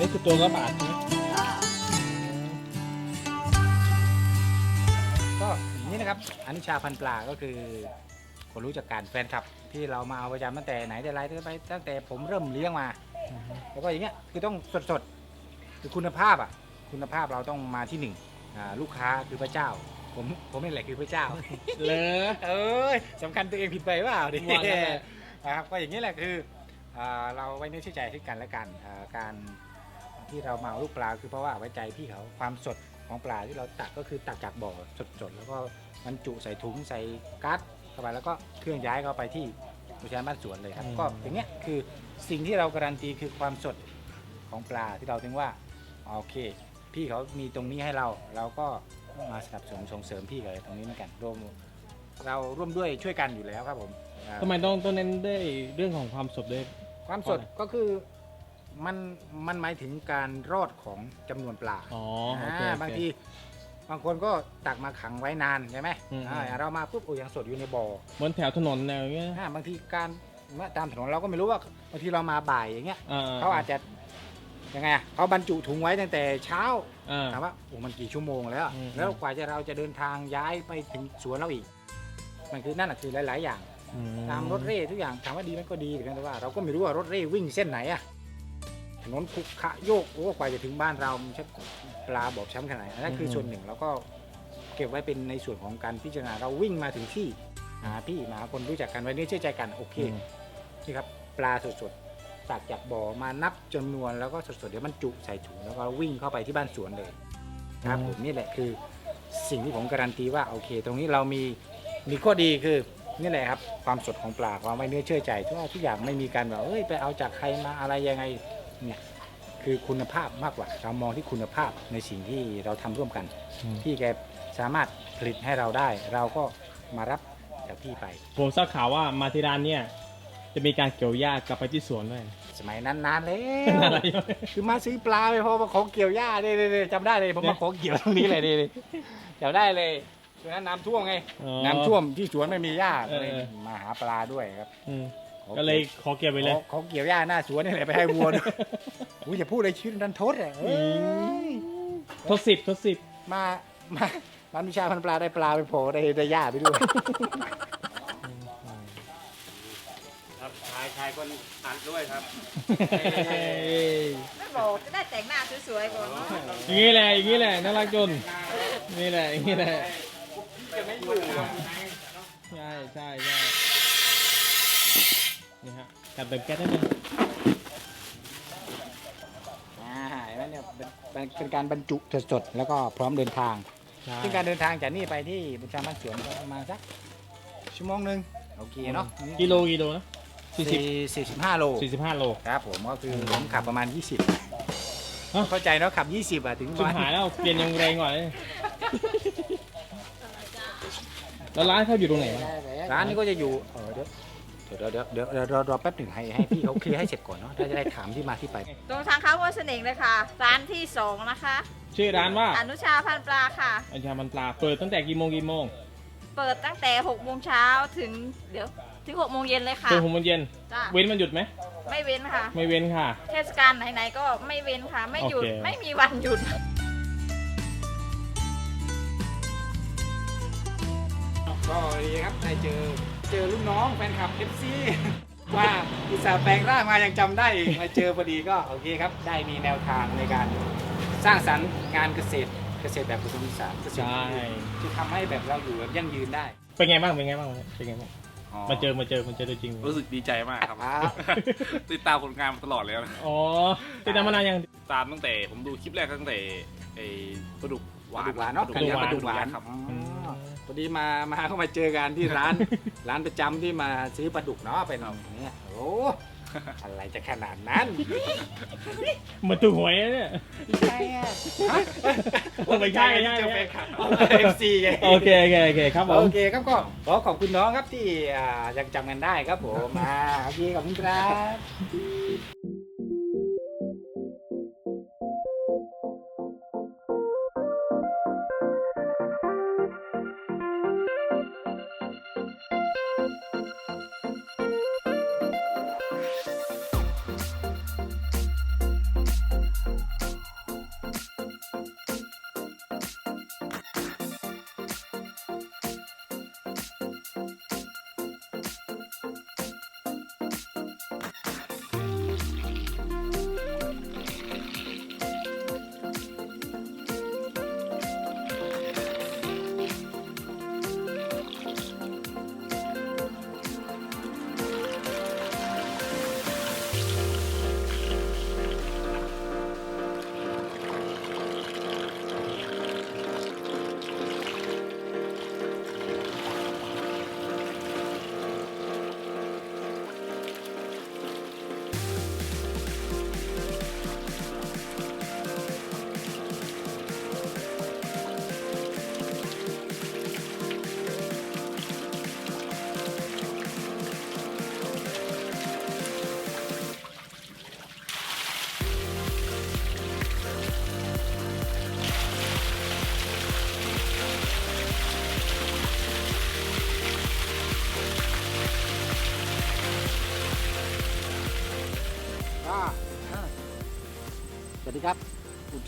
นี่คือตัวละบาทใช่ไหมก็อย่างนี้นะครับอนุชาพันปลาก็คือ คนรู้จักการแฟนคลับ ที่เรามาเอาประจำตั้งแต่ไหนแต่ไรตั้งแต่ไปตั้งแต่ผมเริ่มเลี้ยงมา แล้วก็อย่างเงี้ยคือต้องสดสดๆคือคุณภาพอะ คุณภาพเราต้องมาที่หนึ่งอ่าลูกค้าคือพระเจ้า ผมผมนี่แหละคือพระเจ้า เลอเอ้ยสำคัญตัวเองผิดไปเปล่าดิว่างั้นแหละ นะครับก็อย่างนี้แหละคืออ่าเราไว้เนื้อเชื่อใจซึ่งกันและกันอ่าการ ที่เรามาเอาลูกปลาคือเพราะว่าไว้ใจพี่เขาความสดของปลาที่เราตักก็คือตักจากบ่อสดๆแล้วก็บรรจุใส่ถุงใส่กั๊ดเข้าไปแล้วก็เครื่องย้ายเข้าไปที่อุทยานบ้านสวนเลยครับ ก็อย่างเงี้ยคือสิ่งที่เราการันตีคือความสดของปลาที่เราถึงว่าโอเค พี่เขามีตรงนี้ให้เราเราก็มาสนับสนุนส่งเสริมพี่เขาตรงนี้เหมือนกันร่วมเราร่วมด้วยช่วยกันอยู่แล้วครับผมอ่าทำไมต้องต้องเน้นด้วยเรื่องของความสดด้วยความสดก็คือ มันมันหมายถึงการรอดของจำนวนปลาอ๋อโอเคอ่าโอเค บางทีบางคนก็ตักมาขังไว้นานใช่ไหมอืม อ่าเรามาปุ๊บโอ้ยังสดอยู่ในบ่อเหมือนแถวถนนแนวอย่างเงี้ยอ่าบางทีการเมื่อตามถนนเราก็ไม่รู้ว่าบางทีเรามาบ่ายอย่างเงี้ย อ่เขาอาจจะยังไงอะเขาบรรจุถุงไว้ตั้งแต่เช้าอ่า ถามว่าโอ้มันกี่ชั่วโมงแล้วอะอืม แล้วกว่าจะเราจะเดินทางย้ายไปถึงสวนเราอีก มันคือนั่นแหะคือหลาย ๆ อย่าง อืตามรถเร่ทุกอย่างถามว่าดีมันก็ดีแต่ว่าเราก็ไม่รู้ว่ารถเร่วิ่งเส้นไหนอะ ถนนขรุขระโยกโอ้กว่าจะถึงบ้านเรามันใช่ปลาบอบช้ำขนาดไหนอันนั่นคือส่วนหนึ่งแล้วก็เก็บไว้เป็นในส่วนของการพิจารณาเราวิ่งมาถึงที่หาพี่มาหาคนรู้จักกันไว้เนื้อเชื่อใจกันโอเคอืมนี่ครับปลาสดๆตักจากบ่อมานับจำนวนแล้วก็สดๆเดี๋ยวมันจุใส่ถุงแล้วก็วิ่งเข้าไปที่บ้านสวนเลยครับผมนี่แหละคือสิ่งที่ผมการันตีว่าโอเค ตรงนี้เรามีมีข้อดีคือนี่แหละครับความสดของปลาความไว้เนื้อเชื่อใจทุกทุกอย่างไม่มีการแบบเอ้ยไปเอาจากใครมาอะไรยังไง เนี่ยคือคุณภาพมากกว่าเรามองที่คุณภาพในสิ่งที่เราทำร่วมกันอืมพี่แกสามารถผลิตให้เราได้ เราก็มารับจากพี่ไป ผมทราบข่าวว่ามาที่ร้านเนี่ยจะมีการเกี่ยวหญ้ากลับไปที่สวนด้วย สมัยนั้นนานแล้วอะไรคือมาซื้อปลาไปพอมาขอเกี่ยวหญ้าเนี่ยเนี่ยจำได้เลยผมมาขอเกี่ยวตรงนี้เลยนี่จำได้เลยช่วงนั้นน้ำท่วมไงอ๋อน้ำท่วมที่สวนไม่มีหญ้าเออเลยมาหาปลาด้วยครับอืมขอ ก็เลยขอเก็บไปเลยขอขอเกี่ยวหญ้าหน้าสวนนี่แหละไปให้วัวด้วยอุ้ยอย่าพูดเลยชื่อนันทศอะเอ้ยทดสิบทดสิบมามามันวิชาพันปลาได้ปลาไปโผล่ได้ได้หญ้าไปด้วยครับชายชายคนอัดด้วยครับไม่บอกจะได้แต่งหน้าสวยๆก่อนเนาะอย่างนี้แหละอย่างนี้แหละน่ารักจนนี่แหละอย่างนี้แหละจะไม่อยู่ใช่ใช่ใช่ นี่ฮะการเติมแก๊สได้เลยอ่าเห็นไหมเนี่ยเป็นเป็นเป็นการบรรจุสดๆแล้วก็พร้อมเดินทาง ใช่ซึ่งการเดินทางจากนี่ไปที่บุญชาบ้านสวนก็ประมาณสักชั่วโมงหนึ่งโอเคเนาะกิโลกิโลนะสี่สิบสี่สี่สิบห้าโลสี่สิบห้าโล ครับผมก็คือผมขับประมาณ 20 ฮะ เข้าใจเนาะขับ 20อะถึงปสุระดมาณหายแล้วเปลี่ยนยังแรงกว่าเลยแล้วร้านเขาอยู่ตรงไหนวะร้านนี้ก็จะอยู่เออเดี๋ยว เดี๋ยวเดี๋ยวเดี๋ยวเดี๋ยวรอรอแป๊บหนึ่งให้ให้พี่เขาเคลียร์ให้เสร็จก่อนเนาะถ้าจะได้ถามที่มาที่ไป ตรงทางเข้าวัดเสน่ห์เลยค่ะ ร้านที่สองนะคะ ชื่อร้านว่าอนุชาพันปลาค่ะ อัญชามันปลาเปิดตั้งแต่กี่โมงกี่โมงเปิดตั้งแต่6โมงเช้าถึงเดี๋ยวถึง6โมงเย็นเลยค่ะ เปิดหกโมงเย็นจ้ะ เว้นมันหยุดไหมไม่เว้นค่ะ ไม่เว้นค่ะ เทศกาลไหนๆก็ไม่เว้นค่ะ ไม่หยุดโอเค ไม่มีวันหยุด ก็ดีครับได้เจอ เจอรุ่นน้องแฟนคลับ FC ว่าอุตส่าห์แปลงร่างมายังจำได้อีกมาเจอพอดีก็โอเคครับ ได้มีแนวทางในการสร้างสรรค์งานเกษตรเกษตรแบบผสมผสานเกษตรใช่ที่ทำให้แบบเราอยู่แบบยั่งยืนได้เป็นไงบ้างเป็นไงบ้างเป็นไงบ้างมาเจอมาเจอมาเจอตัวจริงรู้สึกดีใจมากครับครับติดตามผลงานมาตลอดเลยนะอ๋อติดตามมานานยัง ตามตั้งแต่ผมดูคลิปแรกตั้งแต่ไอ้ปลาดุกหวานปลาดุกหวานเนาะปลาดุกหวาน ปลาดุกหวานครับอ๋อ พอดีมามาเข้ามาเจอกันที่ร้าน ร้านประจำที่มาซื้อปลาดุกเนาะเป็นอย่างเนี้ยโอ้อะไรจะขนาดนั้นเหมือนถูกหวยนะเนี่ย ใช่อะไม่ใช่ไม่ใช่ เจอแฟนคลับเอฟซีไงโอเคโอเคโอเคครับผม โอเคครับก็ขอขอบคุณน้องครับที่อ่ายังจำกันได้ครับผมอ่าโอเคขอบคุณครับ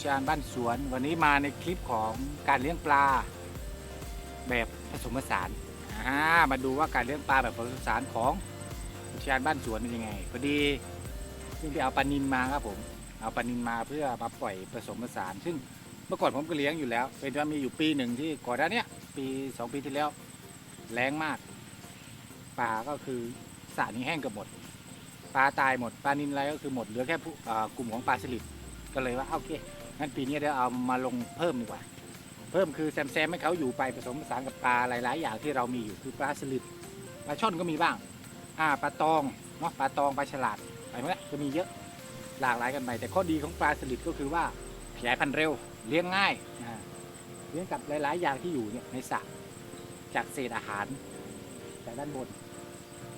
ชานบ้านสวน วันนี้มาในคลิปของการเลี้ยงปลา แบบผสมผสานามาดูว่าการเลี้ยงปลาแบบผสมผสานของอุชานบ้านสวนเป็นยังไงพอดีเพิ่งไปเอาปลานินมาครับผมเอาปลานินมาเพื่อมาปล่อยผสมผสาน ซึ่งเมื่อก่อนผมก็เลี้ยงอยู่แล้ว เป็นว่ามีอยู่ปีหนึ่งที่ก่อนหน้านี้ปีสองปีที่แล้วแรงมากปลาก็คือสระนี้แห้งเกือบหมดปลาตายหมดปลานินอะไรก็คือหมดเหลือแค่กลุ่มของปลาสลิดก็เลยว่าโอเค งั้นปีนี้เดี๋ยวเอามาลงเพิ่มดีกว่า เพิ่มคือแซมแซมให้เขาอยู่ไปผสมผสานกับปลาหลาย ๆ อย่างที่เรามีอยู่คือปลาสลิดปลาช่อนก็มีบ้าง อ่าปลาตองเนาะปลาตองปลาฉลาดอะไรพวกนี้ก็มีเยอะหลากหลายกันไปแต่ข้อดีของปลาสลิดก็คือว่าขยายพันธุ์เร็วเลี้ยงง่ายเลี้ยงกับหลาย ๆ อย่างที่อยู่เนี่ยในสระจากเศษอาหารจากด้านบน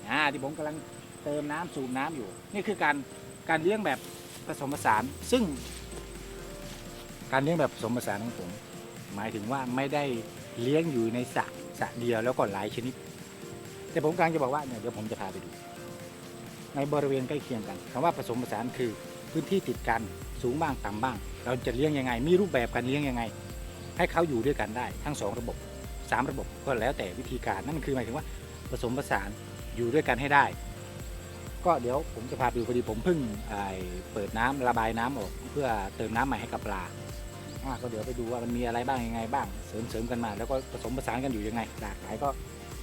อ่าที่ผมกำลังเติมน้ำสูบน้ำอยู่ นี่คือการการเลี้ยงแบบผสมผสาน ซึ่ง การเลี้ยงแบบผสมผสานของผม หมายถึงว่าไม่ได้เลี้ยงอยู่ในสระสระเดียวแล้วก็หลายชนิด แต่ผมกำลังจะบอกว่าเนี่ยเดี๋ยวผมจะพาไปดู ในบริเวณใกล้เคียงกันคำว่าผสมผสานคือพื้นที่ติดกันสูงบ้างต่ำบ้าง เราจะเลี้ยงยังไง มีรูปแบบการเลี้ยงยังไง ให้เขาอยู่ด้วยกันได้ทั้งสองระบบสามระบบก็แล้วแต่วิธีการนั่นคือหมายถึงว่าผสมผสานอยู่ด้วยกันให้ได้ ก็เดี๋ยวผมจะพาไปดูพอดีผมเพิ่งเปิดน้ำระบายน้ำออก เพื่อเติมน้ำใหม่ให้กับปลา อ่าก็เดี๋ยวไปดูว่ามันมีอะไรบ้างยังไงบ้างเสริมเสริมกันมา แล้วก็ผสมผสานกันอยู่ยังไงหลากหลายก็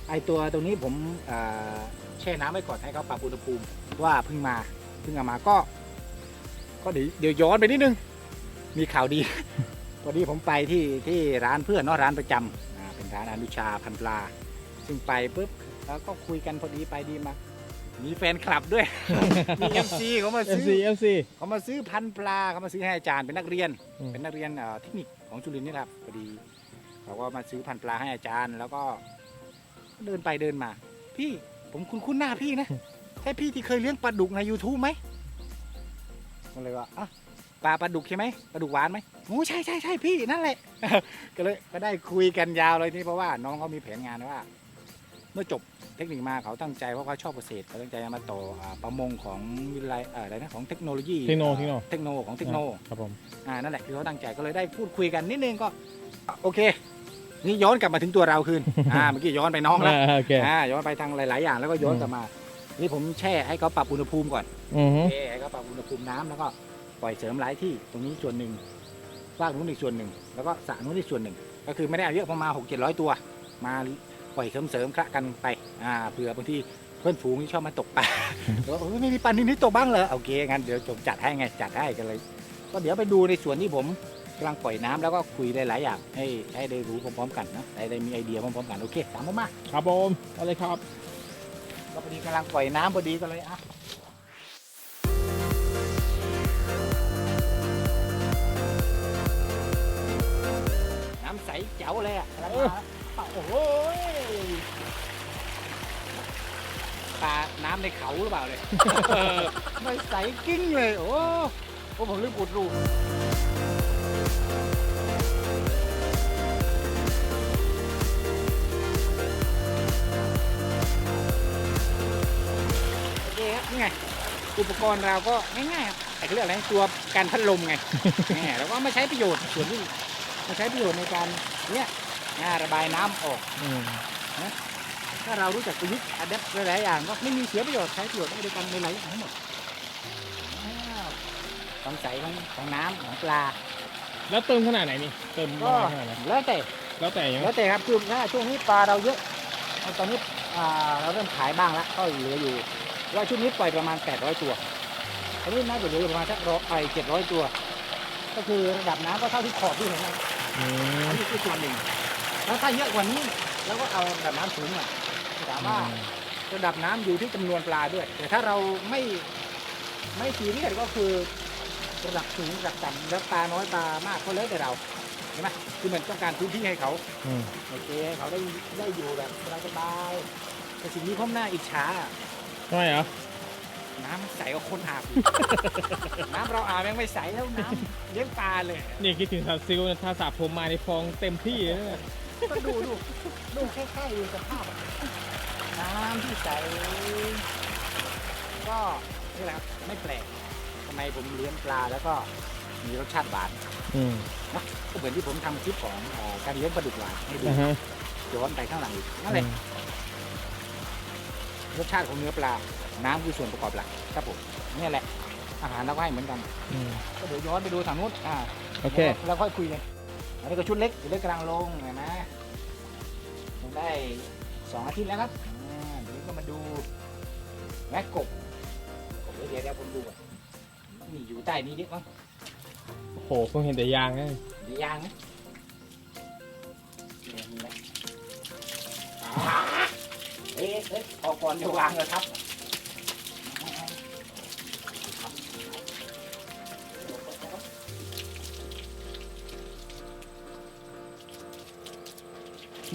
ไอตัวตรงนี้ผมแช่น้ำไว้ก่อนให้เขาปรับอุณหภูมิว่าเพิ่งมาเพิ่งเอามาก็ก็เดี๋ยวเดี๋ยวย้อนไปนิดนึง มีข่าวดีพอดีผมไปที่ที่ร้านเพื่อนเนาะร้านประจำเป็นร้านอนุชาพันปลา ซึ่งไปปุ๊บแล้วก็คุยกันพอดีไปดีมา มีแฟนคลับด้วย มีเอฟซีเขามาซื้ FC อ FC เขามาซื้อพันธุ์ปลาเขามาซื้อให้อาจารย์เป็นนักเรียน อืม เป็นนักเรียนเอ่อเทคนิคของจุลินทร์นี่แหละครับพอดีเขาก็มาซื้อพันธุ์ปลาให้อาจารย์ แล้วก็เดินไปเดินมา พี่ผมคุ้นคุ้นๆหน้าพี่นะ ใช่พี่ที่เคยเลี้ยงปลาดุกใน YouTube ไหมก็เลยว่าอะปลาปลาดุกใช่ไหมปลาดุกหวานไหมโอ้ใช่ใช่ใช่พี่นั่นแหละ ก็เลยก็ได้คุยกันยาวเลยนี่เพราะว่าน้องเขามีแผนงานว่า เมื่อจบเทคนิคมาเขาตั้งใจเพราะเขาชอบเกษตรเขาตั้งใจจะมาต่ออ่าประมงของวิทยาลัยเอ่ออะไรนะของเทคโนโลยีเทคโนอ่อเทคโน เทคโนของเทคโน ครับผม อ่านั่นแหละคือเขาตั้งใจก็เลยได้พูดคุยกันนิดนึงก็โอเค นี่ย้อนกลับมาถึงตัวเราคืน อ่าเมื่อกี้ย้อนไปน้องแล้วอ่าโอเคอ่าย้อนไปทางหลาย ๆ อย่างแล้วก็ย้อนกลับมา นี่ผมแช่ให้เขาปรับอุณหภูมิก่อนอือฮึแช่ให้เขาปรับอุณหภูมิน้ำแล้วก็ปล่อยเสริมหลายที่ตรงนี้ส่วนหนึ่งฟากนู้นอีกส่วนหนึ่งแล้วก็สระนู้นอีกส่วนหนึ่ง ก็คือไม่ได้เอาเยอะประมาณหกเจ็ดร้อยตัว มา ปล่อยเสริมเสริมๆคละกันไปอ่าเผื่อบางทีเพื่อนฝูงที่ชอบมาตกปลาบอกว่าเออไม่มีปลานินที่ตกบ้างเหรอโอเคงั้นเดี๋ยวผมจัดให้ไงจัดให้กันเลย ก็เดี๋ยวไปดูในส่วนที่ผมกำลังปล่อยน้ำแล้วก็คุยได้หลายอย่างให้ให้ได้รู้พร้อมๆกันนะได้ได้มีไอเดียพร้อมๆกันโอเคตามผมมาครับผมเอาเลยครับ ก็พอดีกำลังปล่อยน้ำพอดีก็เลยอะน้ำใสเจ๋วเลยอะกำลังมาโอ้โห ปลาน้ำในเขาหรือเปล่าเลยไม่ใสกิ้งเลย โอ้โอ้ผมลืมอุดรูโอเคครับนี่ไง อุปกรณ์เราก็ง่ายๆครับแต่เขาเรียกอะไรตัวการพัดลมไง แหมแล้วก็มาใช้ประโยชน์ส่วนที่มาใช้ประโยชน์ในการเนี่ยอ่าระบายน้ำออก อืม ถ้าเรารู้จักประยุกต์อัดแอปหลายๆอย่างก็ไม่มีเสียประโยชน์ใช้ประโยชน์ได้ด้วยกันในหลายอย่างทั้งหมดอ้าวความใสของของน้ำของปลา แล้วเติมขนาดไหนนี่เติมปก็ระมาณขนาดไหนแล้วแต่ แล้วแต่ยังไงแล้วแต่ครับคือถ้าช่วงนี้ปลาเราเยอะตอนนี้อ่าเราเริ่มขายบ้างแล้วก็เหลืออยู่ว่าช่วงนี้ปล่อยประมาณ 800 ตัวตอนนี้น่าจะเหลืออยู่ประมาณสักร้อยไป700ตัว ก็คือระดับน้ำก็เท่าที่ขอบที่เห็นนะอืมอันนี้คือส่วนหนึ่ง แล้วถ้าเยอะกว่านี้เราก็เอาระดับน้ำสูงอะ ถามว่าระดับน้ำอยู่ที่จำนวนปลาด้วย แต่ถ้าเราไม่ไม่ซีเรียสก็คือระดับสูงระดับต่ำแล้วปลาน้อยปลามากก็แล้วแต่เราใช่ไหมคือเหมือนต้องการพื้นที่ให้เขาอืมโอเคให้เขาได้ได้อยู่แบบสบายๆแต่สิ่งนี้ผมน่าอิจฉาอะทำไมเหรอน้ำใสกว่าคนอาบ น้ำเราอาบยังไม่ใสแล้วน้ำเลี้ยงปลาเลย นี่คิดถึงสาวซิลนะถ้าสระผมมาในฟองเต็มที่เลยนะก็ดูดูดูแค่ๆดูสภาพอะ น้ำที่ใสก็นี่แหละครับไม่แปลกทำไมผมเลี้ยงปลาแล้วก็มีรสชาติหวานอืมนะก็เหมือนที่ผมทำคลิปของเอ่อการเลี้ยงปลาดุกหวานให้ดูอ่าฮะย้อนไปข้างหลังอีกนั่นแหละรสชาติของเนื้อปลา น้ำคือส่วนประกอบหลักครับผมเนี่ยแหละ อาหารเราก็ให้เหมือนกัน อืมก็เดี๋ยวย้อนไปดูทางนู้นอ่า โอเค แล้วค่อยคุยกัน อันนี้ก็ชุดเล็กชุดเล็กกำลังลงเห็นไหมลงได้สองอาทิตย์แล้วครับอ่าเดี๋ยวนี้ ก็มาดูแม่กบกบเดี๋ยวเดี๋ยวผมดูก่อนนี่อยู่ใต้นี้เยอะมั้งโอ้โหเพิ่งเห็นแต่ยางนะเดี๋ยวยางนะเนี่ยมีไหมอ่าเอ๊ะเอ๊ะออกก่อนจะวางเลยครับ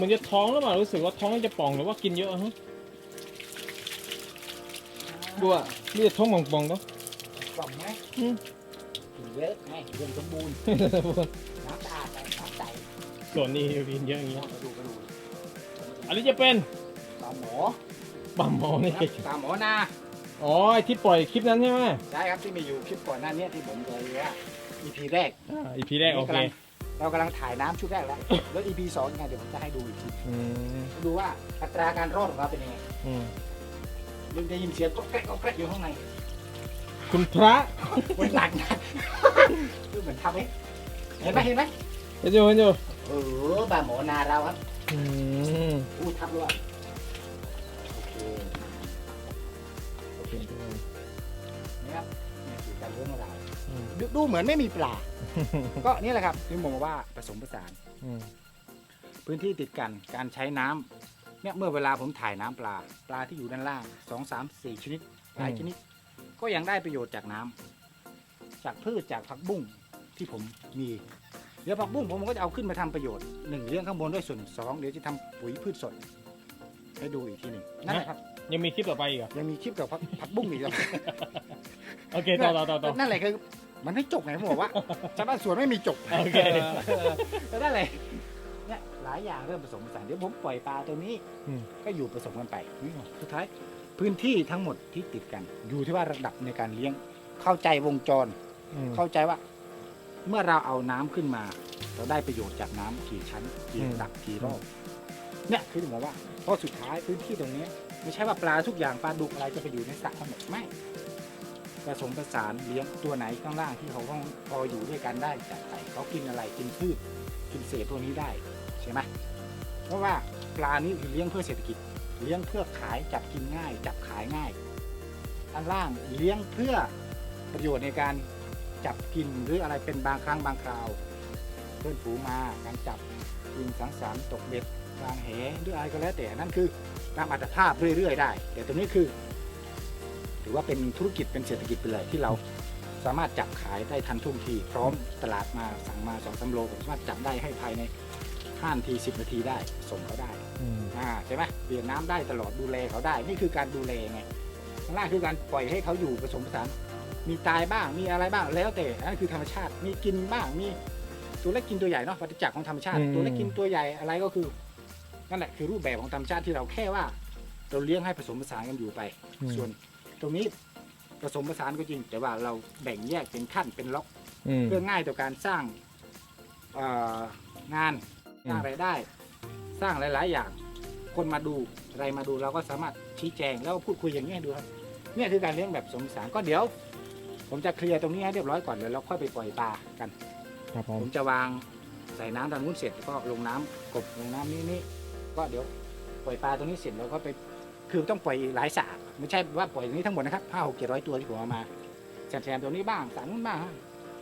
มันจะท้องหรือเปล่ารู้สึกว่าท้องมันจะป่องหรือว่ากินเยอะฮะ ดูอะนี่จะท้องป่องๆเนาะกล่องไหมอืมกินเยอะไหมเรื่องสมบูรณ์น้ำสะอาดไหมน้ำใสส่วนนี้กินเยอะอย่างเงี้ยมาดูมาดูอันนี้จะเป็นตาหมอปั๊มหมอนี่ครับตาหมอนาอ๋อไอที่ปล่อยคลิปนั้นใช่ไหมใช่ครับที่มีอยู่คลิปก่อนหน้านี้ที่ผมเคยว่า EP แรกอ่าอีพีแรกโอเคเรากำลังถ่ายน้ำชุดแรกแล้ว แล้ว EP สองยังไงเดี๋ยวผมจะให้ดูอีกทีอืมดูว่าอัตราการรอดของเราเป็นยังไง อืมยังจะยินเสียงก็แกรกก็แกรกอยู่ข้างในคุณพระมันหนักนะคือเหมือนทำไหมเห็นไหมเห็นไหมเห็นอยู่เห็นอยู่เออบาหมอนาเราครับอืมอู้ทับด้วยโอเคนี่ครับนี่คือการเลี้ยงของเราอืมดูดูเหมือนไม่มีปลา ก็นี่แหละครับที่ผมบอกว่าผสมผสาน อืมพื้นที่ติดกันการใช้น้ำ เนี่ยเมื่อเวลาผมถ่ายน้ำปลาปลาที่อยู่ด้านล่างสองสามสี่ชนิดหลายชนิด ก็ยังได้ประโยชน์จากน้ำจากพืชจากผักบุ้งที่ผมมีเดี๋ยวผักบุ้งผมก็จะเอาขึ้นมาทำประโยชน์หนึ่งเลี้ยงข้างบนด้วยส่วนสองเดี๋ยวจะทำปุ๋ยพืชสดให้ดูอีกทีหนึ่งนั่นแหละครับยังมีคลิปต่อไปอีกเหรอะยังมีคลิปกับผักผักบุ้งอีกแล้วโอเคต่อต่อต่อต่อนั่นแหละคือมันไม่จบไงผมบอกว่าชาวบ้านสวนไม่มีจบโอเคก็นั่นแหละเนี่ย หลายอย่างเริ่มผสมผสานเดี๋ยวผมปล่อยปลาตัวนี้อืม ก็อยู่ผสมกันไปนี่สุดท้ายพื้นที่ทั้งหมดที่ติดกัน อยู่ที่ว่าระดับในการเลี้ยงเข้าใจวงจร อืม เข้าใจว่า เมื่อเราเอาน้ำขึ้นมา เราได้ประโยชน์จากน้ำกี่ชั้นกี่อืมระดับกี่รอบเนี่ยคือถึงบอกว่าเพราะสุดท้ายพื้นที่ตรงนี้ไม่ใช่ว่าปลาทุกอย่างปลาดุกอะไรจะไปอยู่ในสระทั้งหมดไม่ผสมผสานเลี้ยงตัวไหนข้างล่างที่เขาต้องพออยู่ด้วยกันได้จัดไปเขากินอะไรกินพืชกินเศษตัวนี้ได้ ใช่ไหมเพราะว่าปลานี้คือเลี้ยงเพื่อเศรษฐกิจ เลี้ยงเพื่อขายจับกินง่าย จับขายง่าย อันล่างเลี้ยงเพื่อประโยชน์ในการจับกินหรืออะไรเป็นบางครั้งบางคราว เพื่อนฝูงมาการจับกินสังสรรค์ตกเบ็ดวางแหหรืออะไรก็แล้วแต่นั่นคือตามอัตภาพเรื่อยๆ ได้ แต่ตัวนี้คือถือว่าเป็นธุรกิจเป็นเศรษฐกิจไปเลยที่เราสามารถจับขายได้ทันท่วงที พร้อมตลาดมาสั่งมาสองสามโลผมสามารถจับได้ให้ภายใน ห้านาทีสิบนาทีได้ ส่งเขาได้อืมอ่าใช่ไหมเปลี่ยนน้ำได้ตลอดดูแลเขาได้ นี่คือการดูแลไงข้างล่างคือการปล่อยให้เขาอยู่ผสมผสานมีตายบ้างมีอะไรบ้างแล้วแต่นั่นคือธรรมชาติมีกินบ้างมีตัวเล็กกินตัวใหญ่เนาะวัฏจักรของธรรมชาติตัวเล็กกินตัวใหญ่อะไรก็คือนั่นแหละคือรูปแบบของธรรมชาติที่เราแค่ว่าเราเลี้ยงให้ผสมผสานกันอยู่ไป อืมส่วนตรงนี้ผสมผสานก็จริง แต่ว่าเราแบ่งแยกเป็นขั้นเป็นล็อก อืม เพื่อง่ายต่อการสร้างเอ่องานอืม สร้างรายได้ สร้างหลาย ๆ อย่าง คนมาดูอะไรมาดูเราก็สามารถชี้แจงแล้วก็พูดคุยอย่างนี้ให้ดูครับเนี่ยคือการเลี้ยงแบบผสมผสานก็เดี๋ยว ผมจะเคลียร์ตรงนี้ให้เรียบร้อยก่อนเดี๋ยวเราค่อยไปปล่อยปลากันครับผผมมจะวางใส่น้ำตอนนู้นเสร็จแล้วก็ลงน้ำกบลงน้ำนี่นี่ก็เดี๋ยวปล่อยปลาตรงนี้เสร็จเราก็ไปคือต้องปล่อยหลายสระไม่ใช่ว่าปล่อยตรงนี้ทั้งหมดนะครับห้าหกเจ็ดร้อยตัวที่ผมเอามาแซมๆตัวนี้บ้างสระนู้นบ้าง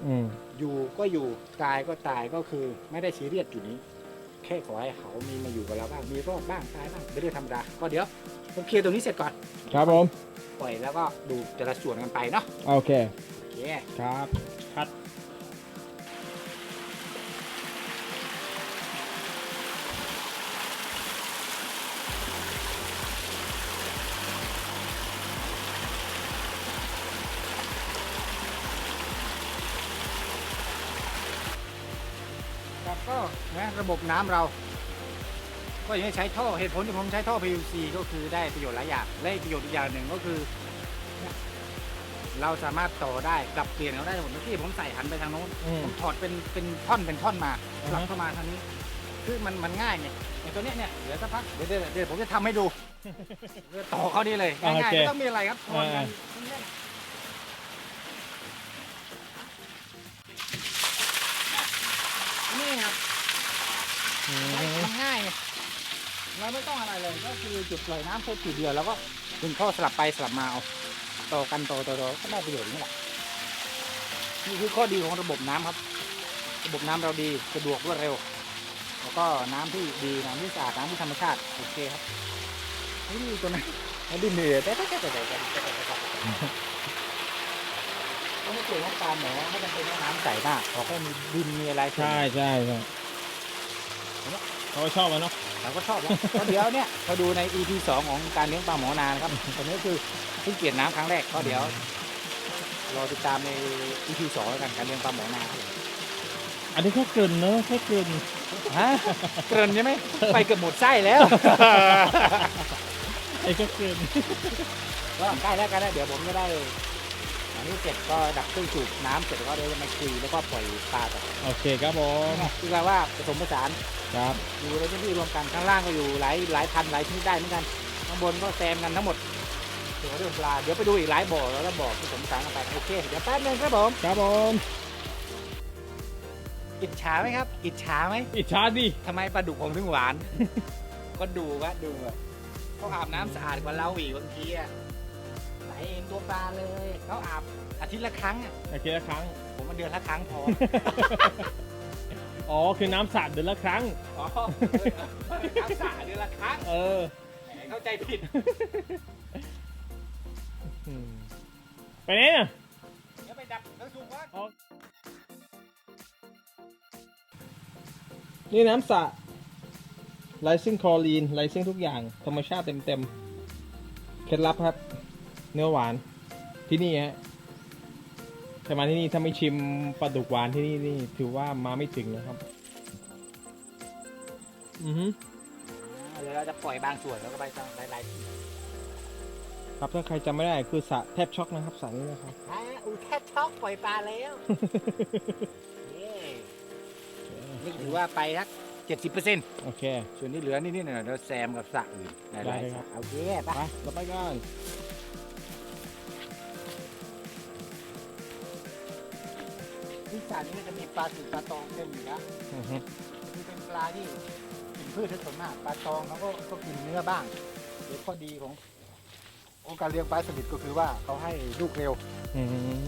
อืมอยู่ก็อยู่ตายก็ตายก็คือไม่ได้ซีเรียสอยู่นี้ แค่ขอให้เขามีมาอยู่กับเราบ้างมีรอดบ้างตายบ้างเป็นเรื่องธรรมดาก็เดี๋ยวผมเคลียร์ตรงนี้เสร็จก่อนครับผมปล่อยแล้วก็ดูแต่ละส่วนกันไปเนาะโอเคโอเคครับคัด ระบบน้ำเรา ก็ยังใช้ท่อเหตุผลที่ผมใช้ท่อ PVC ก็คือได้ประโยชน์หลายอย่างและประโยชน์อีกอย่างหนึ่งก็คือเนี่ยเราสามารถต่อได้กลับเปลี่ยนเขาได้หมดเมื่อกี้ผมใส่หันไปทางโน้นอืม ผมถอดเป็นเป็นท่อนเป็นท่อนมาอือกฮะลับเข้ามาทางนี้ คือมันมันง่ายไงอย่างตัวเนี้ยเนี่ยเดี๋ยวสักพักเดี๋ยวเดี๋ยวเดี๋ยวผมจะทำให้ดูเดี๋ยวต่อเขานี่เลยง่ายๆไม่ต้องมีอะไรครับทอนกันนี่ มัง่ายไงเราไม่ต้องอะไรเลยก็คือจุดปล่อยน้ำแค่จุดเดียวแล้วก็ดึงเข้อสลับไปสลับมาเอาต่อกันต่อต่อต่อก็ได้ประโยชน์นี่แหละนี่คือข้อดีของระบบน้ำครับ ระบบน้ำเราดีสะดวกรวดเร็ว แล้วก็น้ำที่ดีน้ำที่สะอาดน้ำที่ธรรมชาติโอเคครับนี่ตัวนั้นดิ้นเหนื่อยแต่ก็แต่แต่ด้องไม่เกี่ยวกับการหมอไม่จำเป็นต้องน้ำใส่บ้ากขอแค่มีดินมีอะไรใช่ใช่ใช่ เขาก็ชอบมันเนาะ เราก็ชอบแล้วก็เดี๋ยวเนี่ยเราดูใน EP 2 ของการเลี้ยงปลาหมอนานะครับ ตอนนี้คือเพิ่งเปลี่ยนน้ำครั้งแรกก็เดี๋ยวรอติดตามใน EP 2แล้วกันการเลี้ยงปลาหมอนาครับอันนี้แค่เกรินเนอะแค่เกรินฮะเกินใช่ไหมไปเกือบหมดไส้แล้ว ไอ้แค่เกรินก็ใกล้แล้วกันแล้วเดี๋ยวผมจะได้อันนี้เสร็จก็ดับเครื่องสูบน้ำเสร็จแล้วก็เดี๋ยวจะมาคุยแล้วก็ปล่อยปลาต่อโอเคครับผม คือแปลว่าผสมผสาน ครับอยู่ในพื้นที่รวมกันข้างล่างก็อยู่หลายหลายพันหลายชนิดได้เหมือนกันข้างบนก็แซมกันทั้งหมดตัวเรื่องปลาเดี๋ยวไปดูอีกหลายบ่อแล้วก็บ่อผสมผสานกันไปโอเคเดี๋ยวแป๊บนึงครับผมครับผมอิจฉาไหมครับ อิจฉาไหมอิจฉาดิทำไมปลาดุกผมถึงหวาน ก็ดูวะดูอะเขาอาบน้ำสะอาดกว่าเราอีกบางทีอะไหนเองตัวปลาเลยเขาอาบอาทิตย์ละครั้งอะโอเคละครั้ง ผมมาเดือนละครั้งพอ อ๋อ คือน้ำสาดเดือนละครั้ง อ๋อเออน้ำสะอาดเดือนละครั้งเออแหมเข้าใจผิด อืมไปไหนน่ะเดี๋ยวไปดับเครื่องสูบก่อนนี่น้ำสระไลซิ่งคลอรีนไลซิ่งทุกอย่าง ธรรมชาติเต็มๆ เคล็ดลับครับ เนื้อหวานที่นี่ฮะ ถ้ามาที่นี่ถ้าไม่ชิมปลาดุกหวานที่นี่นี่ถือว่ามาไม่ถึงนะครับ อือฮึเดี๋ยวเราจะปล่อยบางส่วนแล้วก็ไปทางหลายๆที่ครับถ้าใครจำไม่ได้คือสระแทบช็อกนะครับสระนี้นะครับอ่าอูแทบช็อกปล่อยปลาแล้วเย้นี่ถือว่าไปสักเจ็ดสิบเปอร์เซ็นต์โอเค ส่วนที่เหลือนิดๆหน่อยๆเราแซมกับสระอื่นหได้ลายเลยๆคสรัระบโอเคไปไปเราไปกัน ที่สระนี้จะมีปลาตุกปลาตองเต็มอยู่แล้วอือฮึคือเป็นปลาที่กินพืชทั้งส่วนมากปลาตองเขาก็ก็กินเนื้อบ้างเดี๋ยวข้อดีของของการเลี้ยงปลาสลิดก็คือว่าเขาให้ลูกเร็ว อืม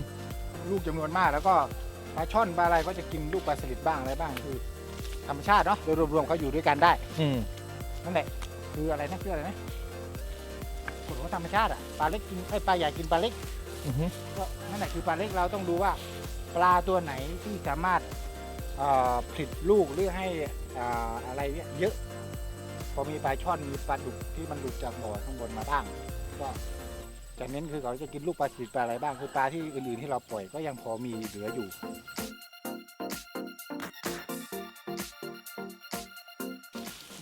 ลูกจำนวนมากแล้วก็ปลาช่อนปลาอะไรก็จะกินลูกปลาสลิดบ้างอะไรบ้างคือธรรมชาติเนาะโดยรวมๆเขาอยู่ด้วยกันได้ อืมนั่นแหละคืออะไรนะคืออะไรนะกฎของธรรมชาติอะปลาเล็กกินไอ้ยปลาใหญ่กินปลาเล็กอือฮึก็นั่นแหละคือปลาเล็กเราต้องดูว่า ปลาตัวไหนที่สามารถเอ่อผลิตลูกหรือให้อ่าอะไรเนี่ยเยอะ พอมีปลาช่อนมีปลาดุกที่มันหลุดจากบ่อข้างบนมาบ้าง ก็จะเน้นคือเขาจะกินลูกปลาสลิดปลาอะไรบ้างคือปลาที่อื่นๆที่เราปล่อยก็ยังพอมีเหลืออยู่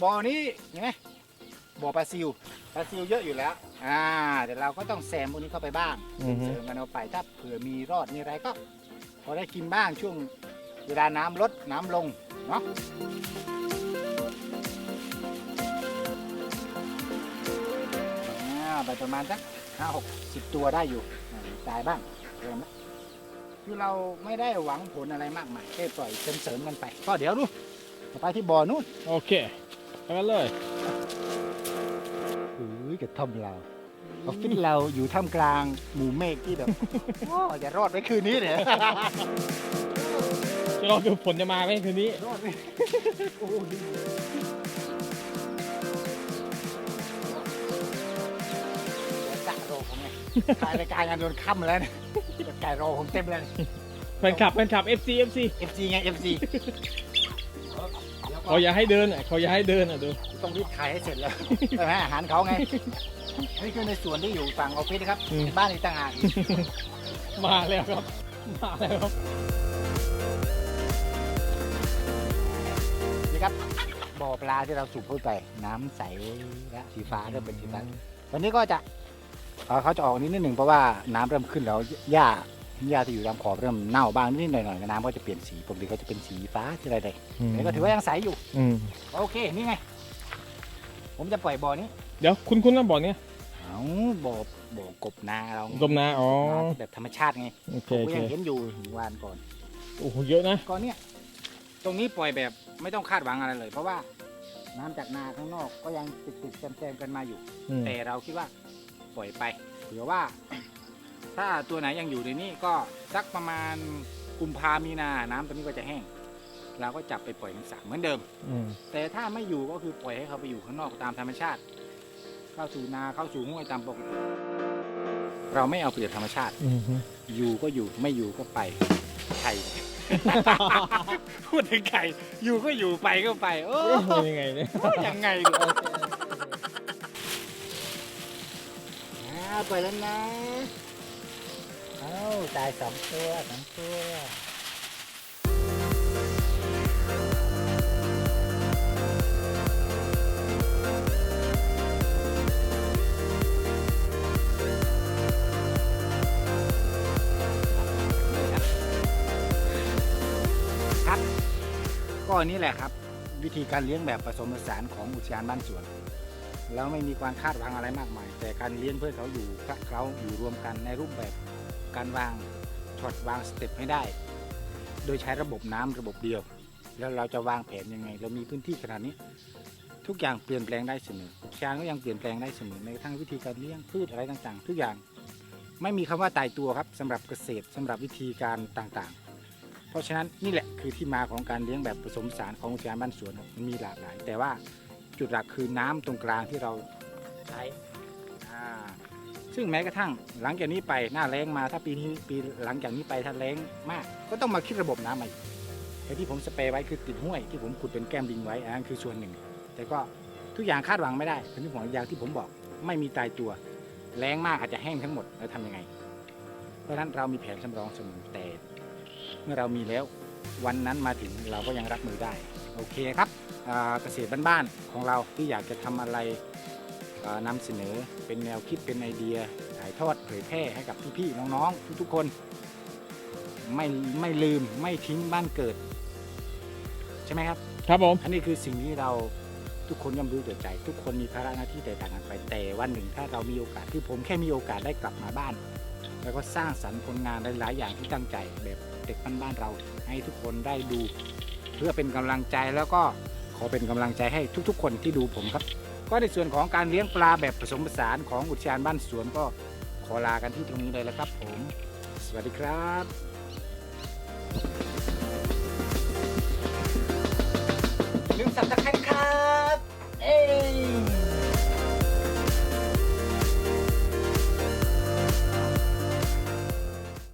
บ่อนี้เห็นไหมบ่อปลาซิวปลาซิวเยอะอยู่แล้ว อ่าแต่เราก็ต้องแซมพวกนี้เข้าไปบ้างอือฮึเสริมกันเอาไปถ้าเผื่อมีรอดมีอะไรก็ พอได้กินบ้างช่วงเวลาน้ำลดน้ำลงเนาะอ่าไปประมาณสักห้าหกสิบตัวได้อยู่อ่าตายบ้างเริ่มละคือเราไม่ได้หวังผลอะไรมากมายแค่ปล่อยเสริมๆกันไป ก็เดี๋ยวดูไปที่บ่อนู้นโอเคไปกันเลยอุ้ยกระท่อมเรา ออฟฟิศเราอยู่ท่ามกลางหมู่เมฆที่แบบ โอ้จะรอดไว้คืนนี้เนี่ยจะรอดูผลจะมาไหมคืนนี้ รอดไหมโอ้ดีเดี๋ยวกะรอผมไงถ่ายรายการงานโดนค่ำแล้วเนี่ยเดี๋ยวไก่รอผมเต็มเลยแฟนคลับแฟนคลับ FC FC FC ไง FC เขาอย่าให้เดินอะเขาอย่าให้เดินอะดู ต้องรีบขายให้เสร็จแล้วใช่ไหมอาหารเขาไงอั นนี่คือในส่วนที่อยู่ฝั่งออฟฟิศนะครับอืมบ้านอีกต่างหากอีกมาแล้วครับ มาแล้วครับ นี่ครับบ่อปลาที่เราสูบเข้าไป น้ำใสและสีฟ้าก็เป็นสีฟ้าวันนี้ก็จะเอ่อเขาจะออกนิดนิดหนึ่งเพราะว่าน้ำเริ่มขึ้นแล้วหญ้าหญ้าที่อยู่ตามขอบเริ่มเน่าบ้างนิดๆหน่อยๆน้ำก็จะเปลี่ยนสีปกติเขาจะเป็นสีฟ้าที่ไรใดแต่ก็ถือว่ายังใสอยู่ อืม โอเค นี่ไง ผมจะปล่อยบ่อนี้เดี๋ยวคุณคุณนะบอกเนี้ยเอาบ่อบ่อกบนาเรากลมนาอ๋อนาแบบธรรมชาติไงโอเคผมโอก็เคยังเห็นอยู่วานก่อนโอ้โหเยอะนะก่อนเนี้ยตรงนี้ปล่อยแบบไม่ต้องคาดหวังอะไรเลย เพราะว่าน้ำจากนาข้างนอกก็ยังติดติดๆแซมๆกันมาอยู่อืมแต่เราคิดว่าปล่อยไปเผื่อว่า ถ้าตัวไหนยังอยู่ในนี้ก็สักประมาณกุมภามีนา น้ำตัวนี้ก็จะแห้งเราก็จับไปปล่อยในสระเหมือนเดิมอืมแต่ถ้าไม่อยู่ก็คือปล่อยให้เขาไปอยู่ข้างนอกตามธรรมชาติ เข้าสู่นาเข้าสู่ห้วยตามปกติเราไม่เอาเปรียบธรรมชาติ อืมฮึอยู่ก็อยู่ไม่อยู่ก็ไปไข่ พูดถึงไข่อยู่ก็อยู่ไปก็ไป โอ้เอ๊ะมันยังไงเนี่ย ยังไงดิอ่าไปแล้วนะเอ้าตายสองตัวสองตัว ก็อันนี้แหละครับ วิธีการเลี้ยงแบบผสมผสานของอุทยานบ้านสวน แล้วไม่มีความคาดหวังอะไรมากมาย แต่การเลี้ยงเพื่อเขาอยู่คละเคล้าอยู่รวมกันในรูปแบบการวางช็อตวางสเต็ปให้ได้ โดยใช้ระบบน้ำระบบเดียว แล้วเราจะวางแผนยังไง เรามีพื้นที่ขนาดนี้ ทุกอย่างเปลี่ยนแปลงได้เสมออุทยานก็ยังเปลี่ยนแปลงได้เสมอในทั่งวิธีการเลี้ยงพืชอะไรต่างๆ ทุกอย่างไม่มีคำว่าตายตัวครับสำหรับเกษตรสำหรับวิธีการต่างๆ เพราะฉะนั้นนี่แหละคือที่มาของการเลี้ยงแบบผสมผสานของอุทยานบ้านสวนมันมีหลากหลาย แต่ว่าจุดหลักคือน้ำตรงกลางที่เราใช้ซึ่งแม้กระทั่งหลังจากนี้ไปหน้าแล้งมาถ้าปีนี้ปีหลังจากนี้ไปถ้าแล้งมาก ก็ต้องมาคิดระบบน้ำใหม่แต่ที่ผมสเปรย์ไว้คือติดห้วยที่ผมขุดเป็นแก้มลิงไว้อันนั้นคือส่วนหนึ่ง แต่ก็ทุกอย่างคาดหวังไม่ได้เป็นที่ผมอย่างที่ผมบอกไม่มีตายตัว แรงมากอาจจะแห้งทั้งหมดแล้วทำยังไง เพราะฉะนั้นเรามีแผนสำรองเสมอแต่ เมื่อเรามีแล้ววันนั้นมาถึงเราก็ยังรับมือได้ โอเคครับอ่าเกษตรบ้านๆของเราที่อยากจะทำอะไรอ่านำเสนอเป็นแนวคิดเป็นไอเดียถ่ายทอดเผยแพร่ให้กับพี่ๆน้องๆทุกๆคนไม่ไม่ลืมไม่ทิ้งบ้านเกิด ใช่ไหมครับ ครับผมอันนี้คือสิ่งที่เราทุกคนย่อมรู้ตัวใจ ทุกคนมีภาระหน้าที่แตกต่างกันไปแต่วันหนึ่งถ้าเรามีโอกาสที่ผมแค่มีโอกาสได้กลับมาบ้าน แล้วก็สร้างสรรค์ผลงานหลายๆอย่างที่ตั้งใจแบบเด็กบ้านๆเรา ให้ทุกคนได้ดู เพื่อเป็นกำลังใจแล้วก็ขอเป็นกำลังใจให้ทุกๆ คนที่ดูผมครับ ก็ในส่วนของการเลี้ยงปลาแบบผสมผสานของอุทยานบ้านสวนก็ขอลากันที่ตรงนี้เลยแล้วครับ ผม สวัสดีครับ